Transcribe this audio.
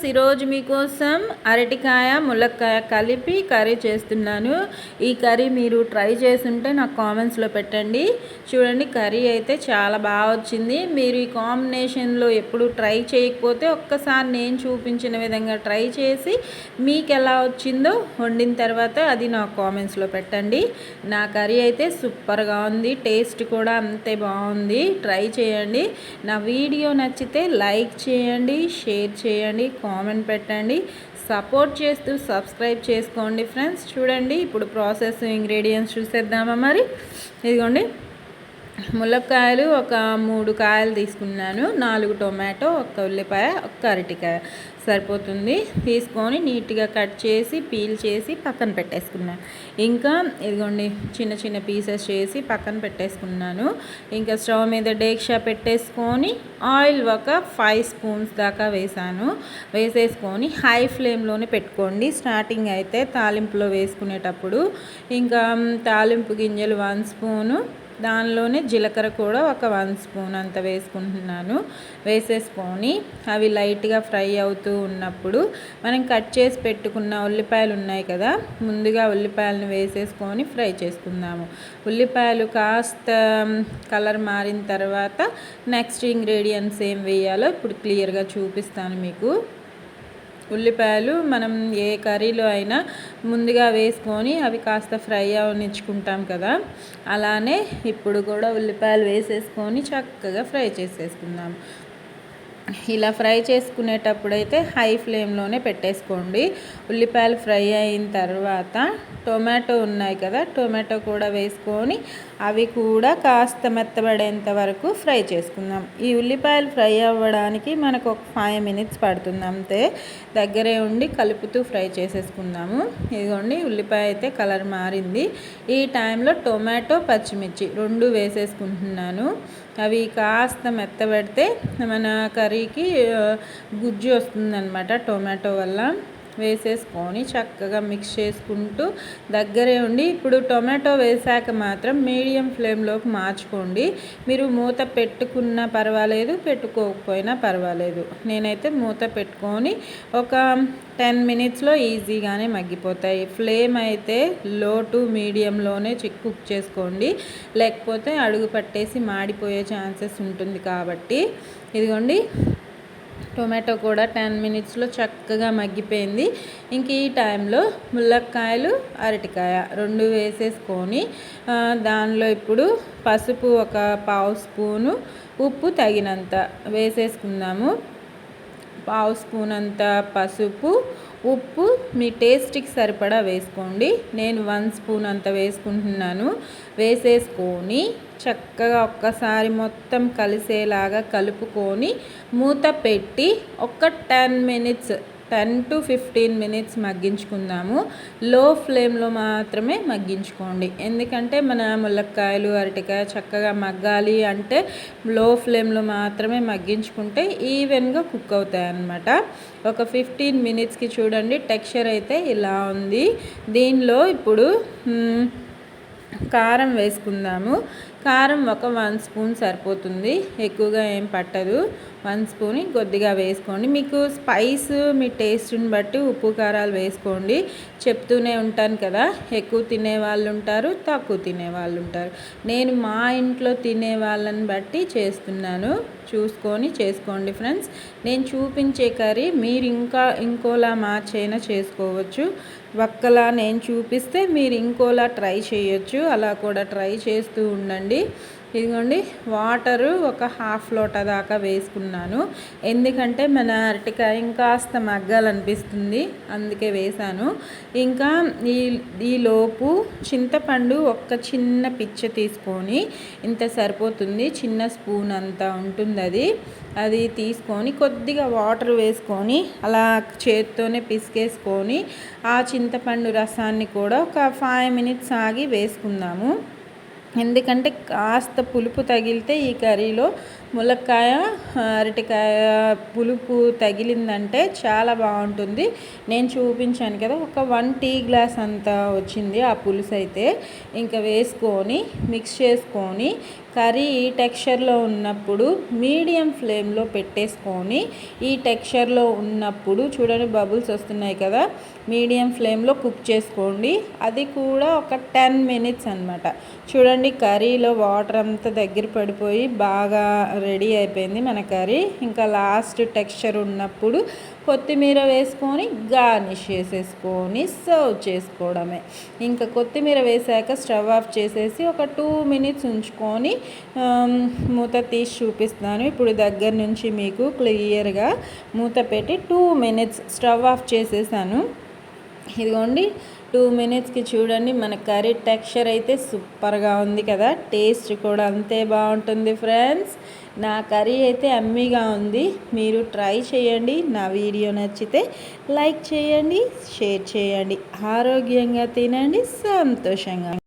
Friends ఈరోజు మీకోసం అరటికాయ ములక్కాయ కలిపి కర్రీ చేస్తున్నాను. ఈ కర్రీ మీరు ట్రై చేస్తుంటే నాకు కామెంట్స్లో పెట్టండి. చూడండి కర్రీ అయితే చాలా బాగా వచ్చింది. మీరు ఈ కాంబినేషన్లో ఎప్పుడు ట్రై చేయకపోతే ఒక్కసారి నేను చూపించిన విధంగా ట్రై చేసి మీకు ఎలా వచ్చిందో వండిన తర్వాత అది నాకు కామెంట్స్లో పెట్టండి. నా కర్రీ అయితే సూపర్గా ఉంది. టేస్ట్ కూడా అంతే బాగుంది. ట్రై చేయండి. నా వీడియో నచ్చితే లైక్ చేయండి షేర్ చేయండి కామెంట్ పెట్టండి. సపోర్ట్ చేస్తూ సబ్స్క్రైబ్ చేసుకోండి ఫ్రెండ్స్. చూడండి ఇప్పుడు ప్రాసెస్ ఇంగ్రీడియంట్స్ చూసేద్దామా మరి? ఇదిగోండి. ములక్కాయలు ఒక మూడు కాయలు తీసుకున్నాను. నాలుగు టొమాటో ఒక ఉల్లిపాయ ఒక అరటికాయ సరిపోతుంది. తీసుకొని నీట్గా కట్ చేసి పీల్ చేసి పక్కన పెట్టేసుకున్నాను. ఇంకా ఇదిగోండి చిన్న చిన్న పీసెస్ చేసి పక్కన పెట్టేసుకున్నాను. ఇంకా స్టవ్ మీద డేక్షా పెట్టేసుకొని ఆయిల్ ఒక ఫైవ్ స్పూన్స్ దాకా వేసాను. వేసేసుకొని హై ఫ్లేమ్లోనే పెట్టుకోండి. స్టార్టింగ్ అయితే తాలింపులో వేసుకునేటప్పుడు. ఇంకా తాలింపు గింజలు వన్ స్పూను దానిలోనే జీలకర్ర కూడా ఒక వన్ స్పూన్ అంత వేసుకుంటున్నాను. వేసేసుకొని అవి లైట్గా ఫ్రై అవుతూ ఉన్నప్పుడు మనం కట్ చేసి పెట్టుకున్న ఉల్లిపాయలు ఉన్నాయి కదా ముందుగా ఉల్లిపాయలను వేసేసుకొని ఫ్రై చేసుకుందాము. ఉల్లిపాయలు కాస్త కలర్ మారిన తర్వాత నెక్స్ట్ ఇంగ్రీడియంట్స్ ఏం వేయాలో ఇప్పుడు క్లియర్గా చూపిస్తాను మీకు. ఉల్లిపాయలు మనం ఏ కర్రీలో అయినా ముందుగా వేసుకొని అవి కాస్త ఫ్రై అవనిచ్చుకుంటాం కదా. అలానే ఇప్పుడు కూడా ఉల్లిపాయలు వేసేసుకొని చక్కగా ఫ్రై చేసేసుకుందాం. ఇలా ఫ్రై చేసుకునేటప్పుడైతే హై ఫ్లేమ్లోనే పెట్టేసుకోండి. ఉల్లిపాయలు ఫ్రై అయిన తర్వాత టొమాటో ఉన్నాయి కదా టొమాటో కూడా వేసుకొని అవి కూడా కాస్త మెత్తబడేంత వరకు ఫ్రై చేసుకుందాం. ఈ ఉల్లిపాయలు ఫ్రై అవ్వడానికి మనకు ఒక ఫైవ్ మినిట్స్ పడుతుంది అంతే. దగ్గరే ఉండి కలుపుతూ ఫ్రై చేసేసుకుందాము. ఇదిగోండి ఉల్లిపాయ అయితే కలర్ మారింది. ఈ టైంలో టొమాటో పచ్చిమిర్చి రెండు వేసేసుకుంటున్నాను. అవి కాస్త మెత్తబెడితే మన కర్రీకి గుజ్జు వస్తుందన్నమాట టొమాటో వల్ల. వేసేసుకొని చక్కగా మిక్స్ చేసుకుంటూ దగ్గరే ఉండి ఇప్పుడు టొమాటో వేసాక మాత్రం మీడియం ఫ్లేమ్లోకి మార్చుకోండి. మీరు మూత పెట్టుకున్నా పర్వాలేదు పెట్టుకోకపోయినా పర్వాలేదు. నేనైతే మూత పెట్టుకొని ఒక టెన్ మినిట్స్లో ఈజీగానే మగ్గిపోతాయి. ఫ్లేమ్ అయితే లో టు మీడియంలోనే కుక్ చేసుకోండి. లేకపోతే అడుగు పట్టేసి మాడిపోయే ఛాన్సెస్ ఉంటుంది కాబట్టి. ఇదిగోండి టొమాటో కూడా టెన్ మినిట్స్లో చక్కగా మగ్గిపోయింది. ఇంక ఈ టైంలో ములక్కాయలు అరటికాయ రెండు వేసేసుకొని దానిలో ఇప్పుడు పసుపు ఒక పావు స్పూను ఉప్పు తగినంత వేసేసుకుందాము. పావు స్పూన్ అంత పసుపు ఉప్పు మీ టేస్ట్కి సరిపడా వేసుకోండి. నేను వన్ స్పూన్ అంత వేసుకుంటున్నాను. వేసేసుకొని చక్కగా ఒక్కసారి మొత్తం కలిసేలాగా కలుపుకొని మూత పెట్టి ఒక ten minutes ten to fifteen minutes మగ్గించుకుందాము. Low ఫ్లేమ్లో మాత్రమే మగ్గించుకోండి. ఎందుకంటే మన ములక్కాయలు అరటికాయ చక్కగా మగ్గాలి అంటే లో ఫ్లేమ్లో మాత్రమే మగ్గించుకుంటే ఈవెన్గా కుక్ అవుతాయి అన్నమాట ఒక ఫిఫ్టీన్ మినిట్స్కి చూడండి. టెక్స్చర్ అయితే ఇలా ఉంది. దీనిలో ఇప్పుడు కారం వేసుకుందాము. కారం ఒక వన్ స్పూన్ సరిపోతుంది. ఎక్కువగా ఏం పట్టదు. వన్ స్పూన్ కొద్దిగా వేసుకోండి. మీకు స్పైస్ మీ టేస్ట్ని బట్టి ఉప్పు కారాలు వేసుకోండి. చెప్తూనే ఉంటాను కదా ఎక్కువ తినే వాళ్ళు ఉంటారు తక్కువ తినే వాళ్ళు ఉంటారు. నేను మా ఇంట్లో తినే వాళ్ళని బట్టి చేస్తున్నాను. చూసుకొని చేసుకోండి ఫ్రెండ్స్. నేను చూపించే కర్రీ మీరు ఇంకా ఇంకోలా మార్చైనా చేసుకోవచ్చు. ఒక్కలా నేను చూపిస్తే మీరు ఇంకోలా ట్రై చేయొచ్చు. అలా కూడా ట్రై చేస్తూ ఉండండి. ఇదిగోండి వాటరు ఒక హాఫ్ లోట దాకా వేసుకున్నాను. ఎందుకంటే మన అరటికాయ ఇంకాస్త మగ్గాలనిపిస్తుంది అందుకే వేశాను ఇంకా ఈ ఈలోపు చింతపండు ఒక్క చిన్న పిచ్చ తీసుకొని ఇంత సరిపోతుంది చిన్న స్పూన్ అంతా ఉంటుంది అది అది తీసుకొని కొద్దిగా వాటర్ వేసుకొని అలా చేత్తోనే పిసికేసుకొని ఆ చింతపండు రసాన్ని కూడా ఒక ఫైవ్ మినిట్స్ ఆగి వేసుకుందాము. ఎందుకంటే కాస్త పులుపు తగిలితే ఈ కర్రీలో ములక్కాయ అరటికాయ పులుపు తగిలిందంటే చాలా బాగుంటుంది. నేను చూపించాను కదా ఒక వన్ టీ గ్లాస్ అంతా వచ్చింది ఆ పులుసు అయితే. ఇంకా వేసుకొని మిక్స్ చేసుకొని కర్రీ ఈ టెక్స్చర్లో ఉన్నప్పుడు మీడియం ఫ్లేమ్లో పెట్టేసుకొని ఈ టెక్స్చర్లో ఉన్నప్పుడు చూడండి బబుల్స్ వస్తున్నాయి కదా మీడియం ఫ్లేమ్లో కుక్ చేసుకోండి. అది కూడా ఒక టెన్ మినిట్స్ అనమాట చూడండి కర్రీలో వాటర్ అంతా దగ్గర పడిపోయి బాగా రెడీ అయిపోయింది మన కర్రీ. ఇంకా లాస్ట్ టెక్స్చర్ ఉన్నప్పుడు కొత్తిమీర వేసుకొని గార్నిష్ చేసేసుకొని సర్వ్ చేసుకోవడమే. ఇంకా కొత్తిమీర వేసాక స్టవ్ ఆఫ్ చేసేసి ఒక టూ మినిట్స్ ఉంచుకొని మూత తీసి చూపిస్తాను ఇప్పుడు దగ్గర నుంచి మీకు క్లియర్గా మూత పెట్టి టూ మినిట్స్ స్టవ్ ఆఫ్ చేసేసాను. ఇదిగోండి టూ మినిట్స్కి చూడండి మన కర్రీ టెక్స్చర్ అయితే సూపర్గా ఉంది కదా. టేస్ట్ కూడా అంతే బాగుంటుంది ఫ్రెండ్స్. నా కర్రీ అయితే అమ్మీగా ఉంది. మీరు ట్రై చేయండి. నా వీడియో నచ్చితే లైక్ చేయండి షేర్ చేయండి. ఆరోగ్యంగా తినండి సంతోషంగా